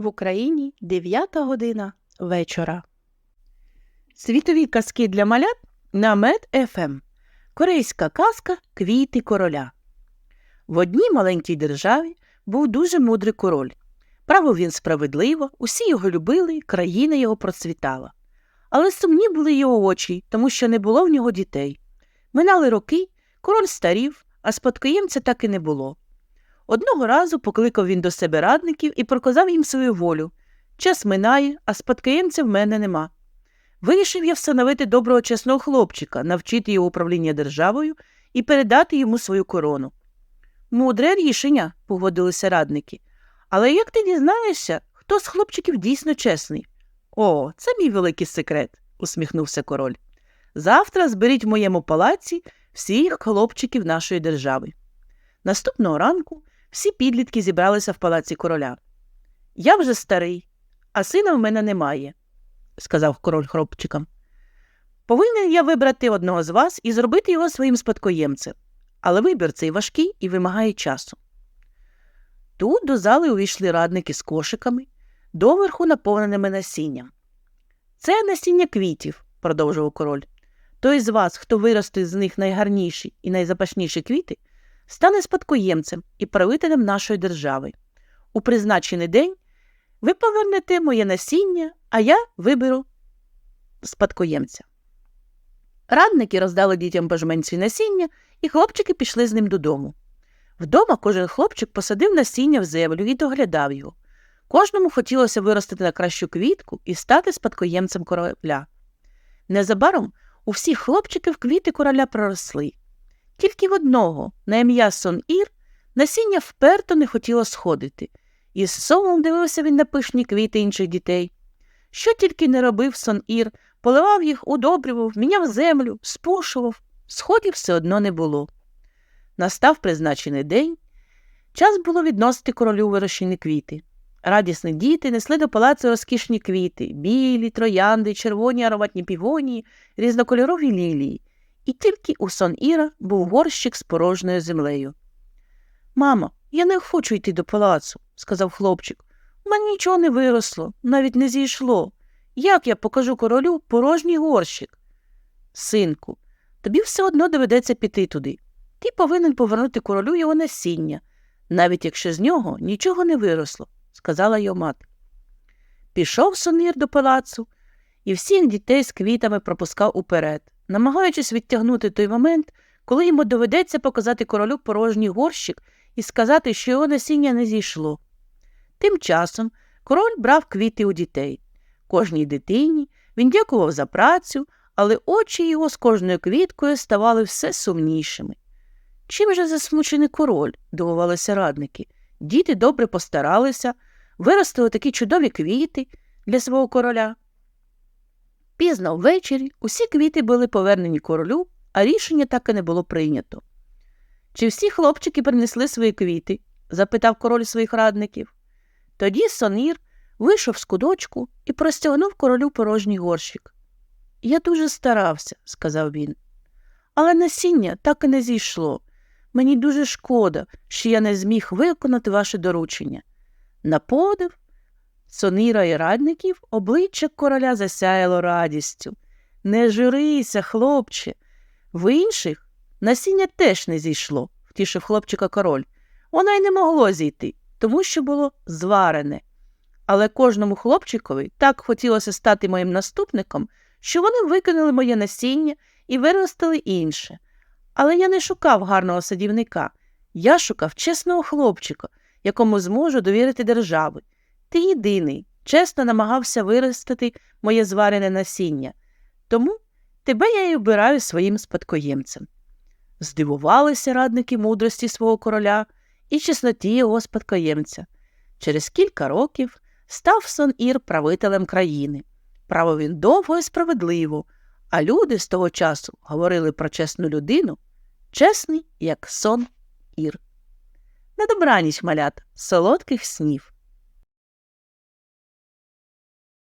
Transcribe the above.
В Україні 9 година вечора. Світові казки для малят на Мед ФМ. Корейська казка Квіти короля. В одній маленькій державі був дуже мудрий король. Правив він справедливо, усі його любили, країна його процвітала. Але сумні були його очі, тому що не було в нього дітей. Минали роки, король старів, а спадкоємця так і не було. Одного разу покликав він до себе радників і проказав їм свою волю. Час минає, а спадкоємця в мене нема. Вирішив я встановити доброго чесного хлопчика, навчити його управління державою і передати йому свою корону. Мудре рішення, погодилися радники. Але як ти дізнаєшся, хто з хлопчиків дійсно чесний? О, це мій великий секрет, усміхнувся король. Завтра зберіть в моєму палаці всіх хлопчиків нашої держави. Наступного ранку всі підлітки зібралися в палаці короля. Я вже старий, а сина в мене немає, сказав король хлопчикам. Повинен я вибрати одного з вас і зробити його своїм спадкоємцем, але вибір цей важкий і вимагає часу. Тут до зали увійшли радники з кошиками, доверху наповненими насінням. Це насіння квітів, продовжував король. Той з вас, хто виросте з них найгарніші і найзапашніші квіти, стане спадкоємцем і правителем нашої держави. У призначений день ви повернете моє насіння, а я виберу спадкоємця. Радники роздали дітям божменці насіння, і хлопчики пішли з ним додому. Вдома кожен хлопчик посадив насіння в землю і доглядав його. Кожному хотілося виростити на кращу квітку і стати спадкоємцем короля. Незабаром у всіх хлопчиків квіти короля проросли. Тільки в одного, на ім'я Сон Ір, насіння вперто не хотіло сходити, і з сумом дивився він на пишні квіти інших дітей. Що тільки не робив Сон Ір, поливав їх, удобрював, міняв землю, спушував, сходів все одно не було. Настав призначений день. Час було відносити королю вирощені квіти. Радісні діти несли до палацу розкішні квіти білі, троянди, червоні ароматні півонії, різнокольорові лілії. І тільки у сон Іра був горщик з порожньою землею. Мамо, я не хочу йти до палацу, сказав хлопчик. У мене нічого не виросло, навіть не зійшло. Як я покажу королю порожній горщик? Синку, тобі все одно доведеться піти туди. Ти повинен повернути королю його насіння, навіть якщо з нього нічого не виросло, сказала його мати. Пішов сонір до палацу і всіх дітей з квітами пропускав уперед, намагаючись відтягнути той момент, коли йому доведеться показати королю порожній горщик і сказати, що його насіння не зійшло. Тим часом король брав квіти у дітей. Кожній дитині він дякував за працю, але очі його з кожною квіткою ставали все сумнішими. Чим же засмучений король? дивувалися радники. Діти добре постаралися, виростили такі чудові квіти для свого короля. Пізно ввечері усі квіти були повернені королю, а рішення так і не було прийнято. Чи всі хлопчики принесли свої квіти? запитав король своїх радників. Тоді сонір вийшов з кудочку і простягнув королю порожній горщик. Я дуже старався, сказав він. Але насіння так і не зійшло. Мені дуже шкода, що я не зміг виконати ваше доручення. На подив Соніра і радників обличчя короля засяяло радістю. Не журися, хлопче. В інших насіння теж не зійшло, втішив хлопчика король. Воно й не могло зійти, тому що було зварене. Але кожному хлопчикові так хотілося стати моїм наступником, що вони викинули моє насіння і виростили інше. Але я не шукав гарного садівника. Я шукав чесного хлопчика, якому зможу довірити держави. Ти єдиний, чесно намагався виростити моє зварене насіння, тому тебе я й обираю своїм спадкоємцем. Здивувалися радники мудрості свого короля і чесноті його спадкоємця. Через кілька років став сон Ір правителем країни. Правив він довго і справедливо, а люди з того часу говорили про чесну людину, чесний, як сон Ір. На добраніч, малят, солодких снів.